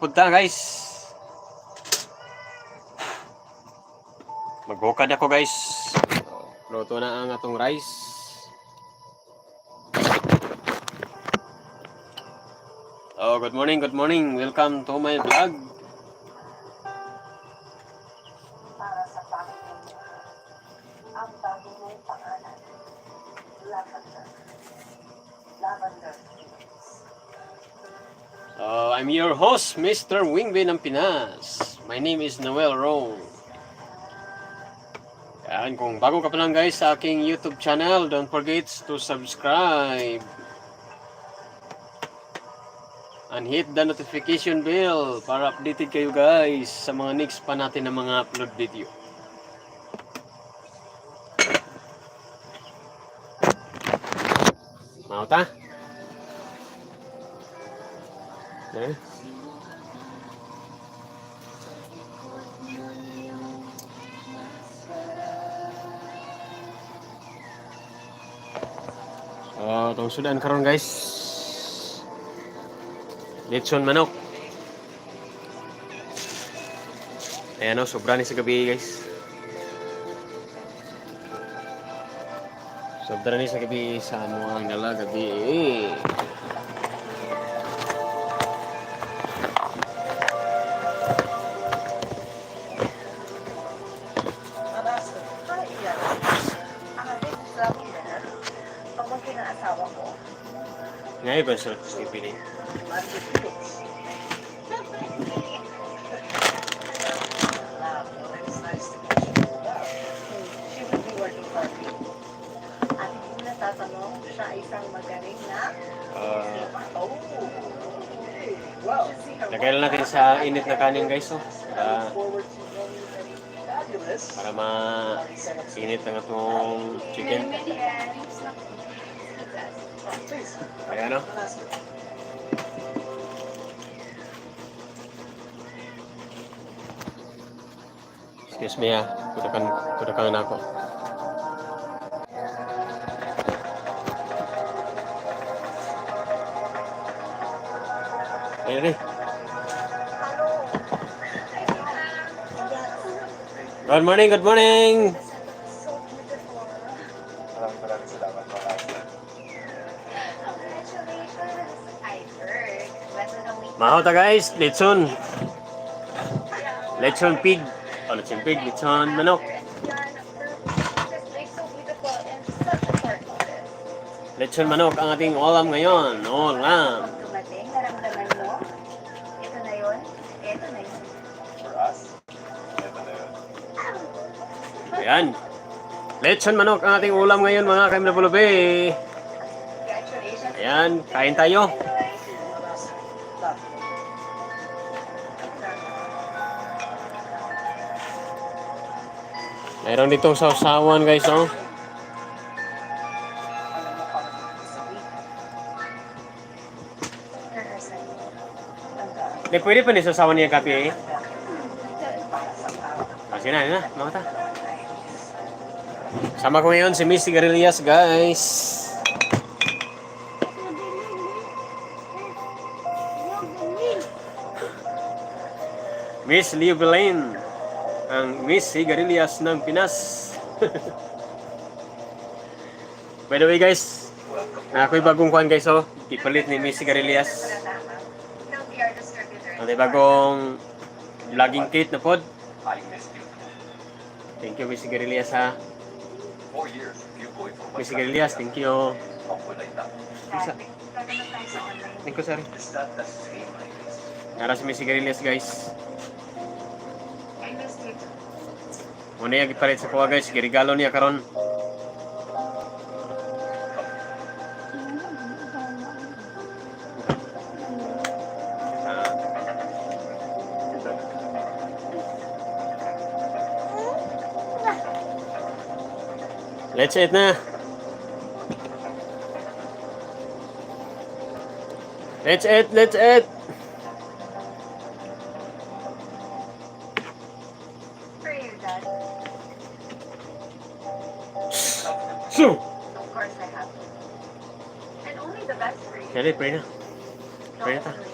Punta guys. Maghukad ako guys. Luto na ang atong rice. Oh, good morning, good morning. Welcome to my vlog. para sa Panginoon. Ang bago mong pangalan, Lavender. Lavender I'm your host, Mr. Wingby ng Pinas. My name is Noel Rome. Yan, kung bago ka pa lang guys sa aking YouTube channel, don't forget to subscribe. And hit the notification bell para updated kayo guys sa mga next pa natin na mga upload video. Mauta? Eh? Oh, itong sudan karon guys. Lechon manok. Ayan o, sobra ni sa gabi guys. Sobra ni sa gabi sa ano ang nala gabi. Eh. Ating Lavender, pamangkin ng asawa ko, Ngayon ba sa pipili? She will be working for me. At kung natatanong, siya ay isang magaling na Uh, Oh. Lagay lang natin sa init na kanin guys oh. Para, para ma-init ang atong chicken. Please. Ayan o. Excuse me ha. Kudakan, kudakan na ako. Ayan eh. Good morning, good morning. Mahaw ta guys, lechon. Lechon pig. O, lechon pig, lechon manok. Lechon manok ang ating ulam ngayon. Ulam. Dumating, naramdaman mo. Ito na yun. Ito na yun. Ayan. Lechon manok ang ating ulam ngayon mga. Congratulations. Ayan, kain tayo. Mayroon ditong sausawan guys, oh. Hindi, pwede pa ni sausawan niya kape eh. Sige na, na. Mga ta. Sama ko ngayon si Miss Garillas, guys. Miss Leo Belain, ang Miss Sigarilyas ng Pinas. By the way guys, ako'y bagong kuhan guys oh, ipalit ni Miss Sigarilyas. Ang bagong vlogging kit na pod. Thank you Miss Sigarilyas ha. Miss Sigarilyas, thank you. Isa. Thank you sorry. Nara si Miss Sigarilyas guys. Muna yung ipalit sa kuha guys, girigalo niya karon. Let's eat na. Let's eat, let's eat. So, Of course I have. And only the best for you. Pray na. Pray na ta. only